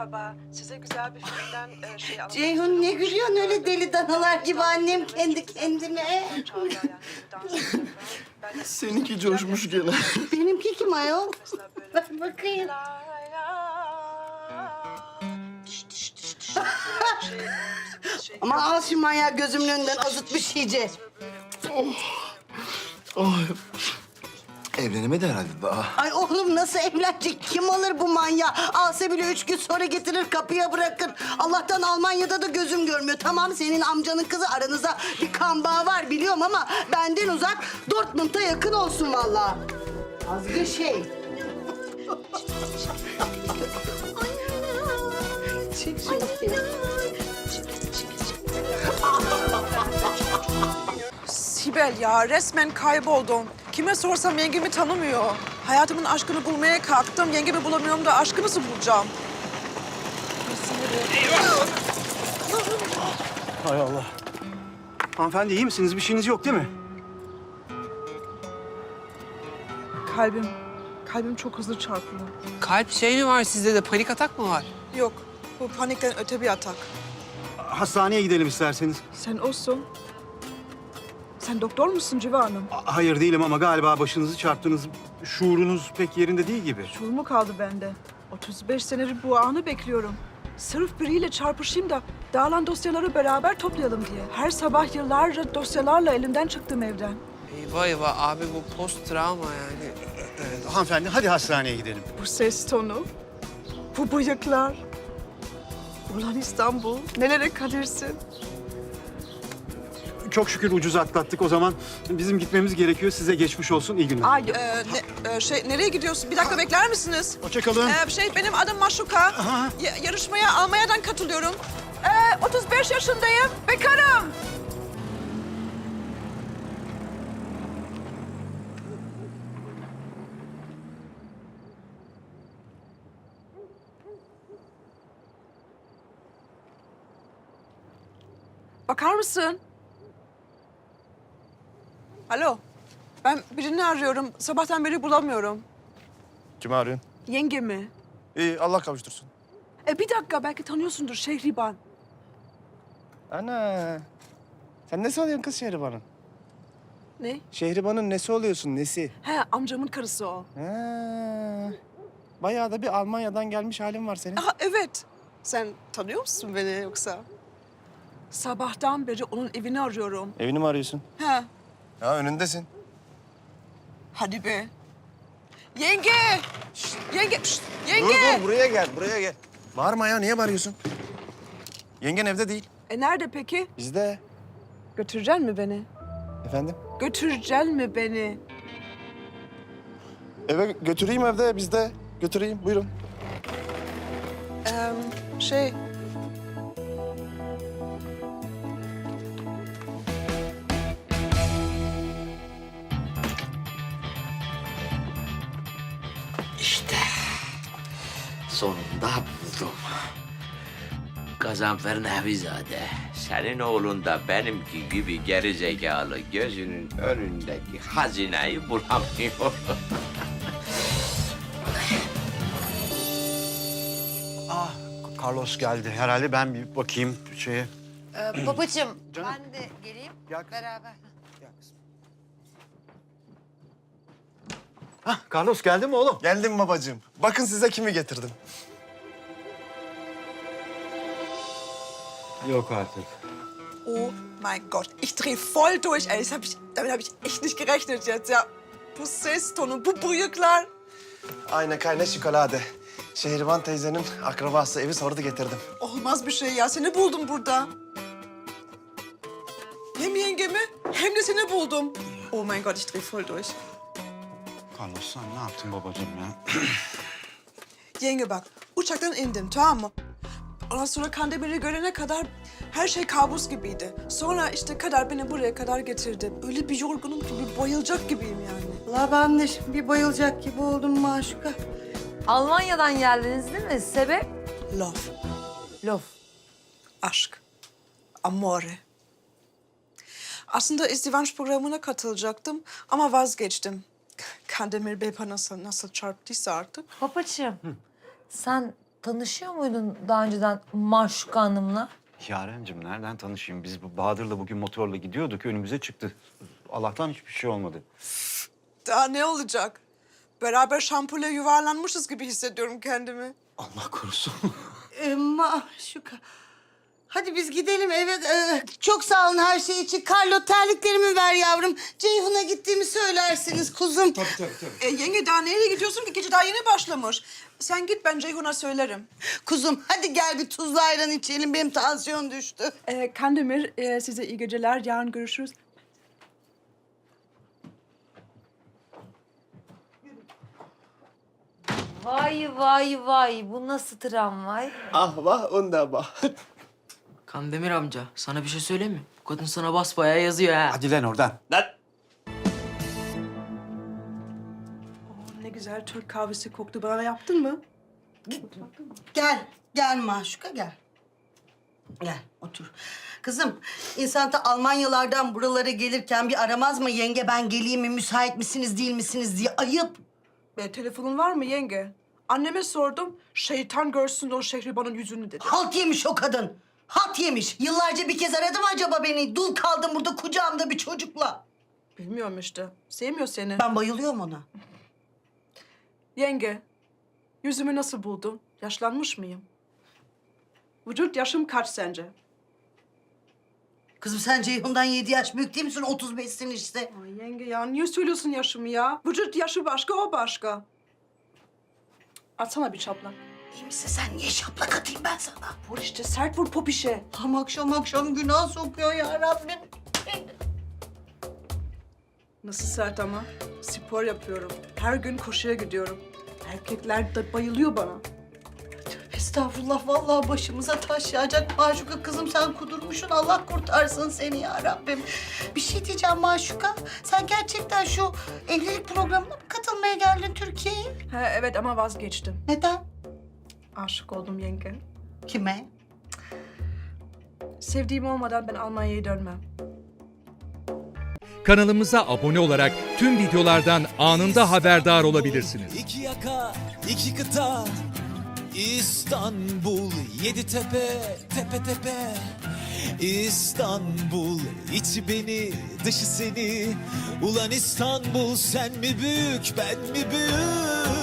Merhaba. Size güzel bir filmden e, şey almak Ceyhun ne gülüyorsun öyle deli danalar gibi annem kendi kendine. Ben Seninki coşmuş gene. Benimki kim ayol? Bak bakayım. Ama al şu manyağı gözümün önünden azıtmış iyice. Oh. Evlenemedi herhalde daha. Ay oğlum nasıl evlenecek? Kim alır bu manyağı? Alsa bile üç gün sonra getirir kapıya bırakır. Allah'tan Almanya'da da gözüm görmüyor. Tamam senin amcanın kızı aranızda bir kan bağı var biliyorum ama benden uzak Dortmund'a yakın olsun vallahi. Azgın şey. Çek şunu. Sibel ya resmen kayboldum. Kime sorsam yengemi tanımıyor. Hayatımın aşkını bulmaya kalktım. Yengemi bulamıyorum da aşkı nasıl bulacağım? Hay Allah. Hanımefendi iyi misiniz? Bir şeyiniz yok değil mi? Kalbim, kalbim çok hızlı çarpıyor. Kalp şey mi var sizde de panik atak mı var? Yok, bu panikten öte bir atak. Hastaneye gidelim isterseniz. Sen olsun. Sen doktor musun Civa Hanım? A- Hayır değilim ama galiba başınızı çarptınız. Şuurunuz pek yerinde değil gibi. Şuur mu kaldı bende? 35 senedir bu anı bekliyorum. Sırf biriyle çarpışayım da dağılan dosyaları beraber toplayalım diye. Her sabah yıllarca dosyalarla elimden çıktım evden. Eyvah eyvah abi bu post travma yani. Evet, hanımefendi hadi hastaneye gidelim. Bu ses tonu, bu bıyıklar. Ulan İstanbul, nelere kadirsin? Çok şükür ucuz atlattık o zaman. Bizim gitmemiz gerekiyor. Size geçmiş olsun. İyi günler. Ay, Ee, ne- e, şey, nereye gidiyorsun? Bir dakika bekler misiniz? Hoşçakalın. Ee, şey, benim adım Maşuka. Ya- yarışmaya Almanya'dan katılıyorum. ee, 35 yaşındayım, bekarım. Bakar mısın? Alo, ben birini arıyorum. Sabahtan beri bulamıyorum. Kimi arıyorsun? Yengemi. İyi Allah kavuştursun. E bir dakika belki tanıyorsundur Şehriban. Ana. Sen nesi oluyorsun kız Şehriban'ın? Ne? Şehriban'ın nesi oluyorsun nesi? He amcamın karısı o. Ha. Bayağı da bir Almanya'dan gelmiş halin var senin. Aha, evet. Sen tanıyor musun beni yoksa? Sabahtan beri onun evini arıyorum. Evini mi arıyorsun? He. Ya önündesin. Hadi be. Yenge! Şşt, yenge! Şşt, yenge! Dur dur buraya gel buraya gel. Bağırma ya niye bağırıyorsun? Yengen evde değil. E nerede peki? Bizde. Götüreceksin mi beni? Efendim? Götüreceksin mi beni? Eve götüreyim evde bizde. Götüreyim buyurun. Ee, şey... sonunda buldum. Gazanfer Nevizade, senin oğlun da benimki gibi geri zekalı gözünün önündeki hazineyi bulamıyor. Ah, Carlos geldi. Herhalde ben bir bakayım şeye. Ee, babacığım Canım. ben de geleyim Gel kızım. beraber. Gel kızım. Hah, Carlos geldi mi oğlum? Geldim babacığım. Bakın size kimi getirdim. Yok artık. Oh mein Gott, ich drehe voll durch. Ey, das hab ich, damit habe ich echt nicht gerechnet jetzt. Ja, bu ses tonu, bu bıyıklar. Aynen kayna şokolade. Şehriban teyzenin akrabası evi sordu getirdim. Olmaz bir şey ya. Seni buldum burada. Hem yengemi hem de seni buldum. Oh mein Gott, ich drehe voll durch. Carlos sen ne yaptın babacığım ya? Yenge bak, uçaktan indim tamam mı? Ondan sonra Kandemir'i görene kadar her şey kabus gibiydi. Sonra işte kader beni buraya kadar getirdi. Öyle bir yorgunum ki bir bayılacak gibiyim yani. La ben de şimdi bir bayılacak gibi oldum maşuka. Almanya'dan geldiniz değil mi? Sebep? Love, Lof. aşk, amore. Aslında izdivaç programına katılacaktım ama vazgeçtim. Kandemir Bey bana nasıl, nasıl çarptıysa artık. Babacığım sen tanışıyor muydun daha önceden Maşuka Hanım'la? Yarencim nereden tanışayım? Biz bu Bahadır'la bugün motorla gidiyorduk. Önümüze çıktı. Allah'tan hiçbir şey olmadı. Daha ne olacak? Beraber şampule yuvarlanmışız gibi hissediyorum kendimi. Allah korusun. Ee, Maşuka. Hadi biz gidelim eve. Ee, çok sağ olun her şey için. Carlo terliklerimi ver yavrum. Ceyhun'a gittiğimi söylersiniz kuzum. E, yenge daha nereye gidiyorsun ki? Gece daha yeni başlamış. Sen git ben Ceyhun'a söylerim. Kuzum hadi gel bir tuzlu ayran içelim. Benim tansiyon düştü. E, Kandemir e, size iyi geceler. Yarın görüşürüz. Vay vay vay bu nasıl tramvay? Ah vah onda bah. Kandemir amca sana bir şey söyleyeyim mi? Bu kadın sana basbayağı yazıyor ha. Hadi lan oradan. Lan Ne güzel Türk kahvesi koktu. Bana yaptın mı? Gel, gel Maşuka gel. Gel, otur. Kızım, insan da Almanyalardan buralara gelirken bir aramaz mı? Yenge ben geleyim mi, müsait misiniz, değil misiniz diye. Ayıp. E, telefonun var mı yenge? Anneme sordum. Şeytan görsün o Şehriban'ın yüzünü dedi. Halt yemiş o kadın. Halt yemiş. Yıllarca bir kez aradı mı acaba beni? Dul kaldım burada kucağımda bir çocukla. Bilmiyorum işte. Sevmiyor seni. Ben bayılıyorum ona. Yenge, yüzümü nasıl buldun? Yaşlanmış mıyım? Vücut yaşım kaç sence? Kızım sen Ceyhun'dan yedi yaş büyük değil misin? 35'sin işte. Ay yenge ya niye söylüyorsun yaşımı ya? Vücut yaşı başka o başka. Atsana bir çaplak. İyi misin sen? Niye şaplak atayım ben sana? Vur işte sert vur pop işe. Tam akşam akşam günah sokuyor ya Rabbim. Nasıl sert ama? Spor yapıyorum. Her gün koşuya gidiyorum. Erkekler de bayılıyor bana. Estağfurullah vallahi başımıza taş yağacak Maşuka kızım sen kudurmuşsun Allah kurtarsın seni ya Rabbim. Bir şey diyeceğim Maşuka sen gerçekten şu evlilik programına mı katılmaya geldin Türkiye'ye? Ha, evet ama vazgeçtim. Neden? Aşık oldum yenge. Kime? Sevdiğim olmadan ben Almanya'ya dönmem. Kanalımıza abone olarak tüm videolardan anında haberdar olabilirsiniz. İki yaka, iki kıta, İstanbul, yedi tepe, tepe tepe. İstanbul, içi beni, dışı seni. Ulan İstanbul, sen mi büyük, ben mi büyük?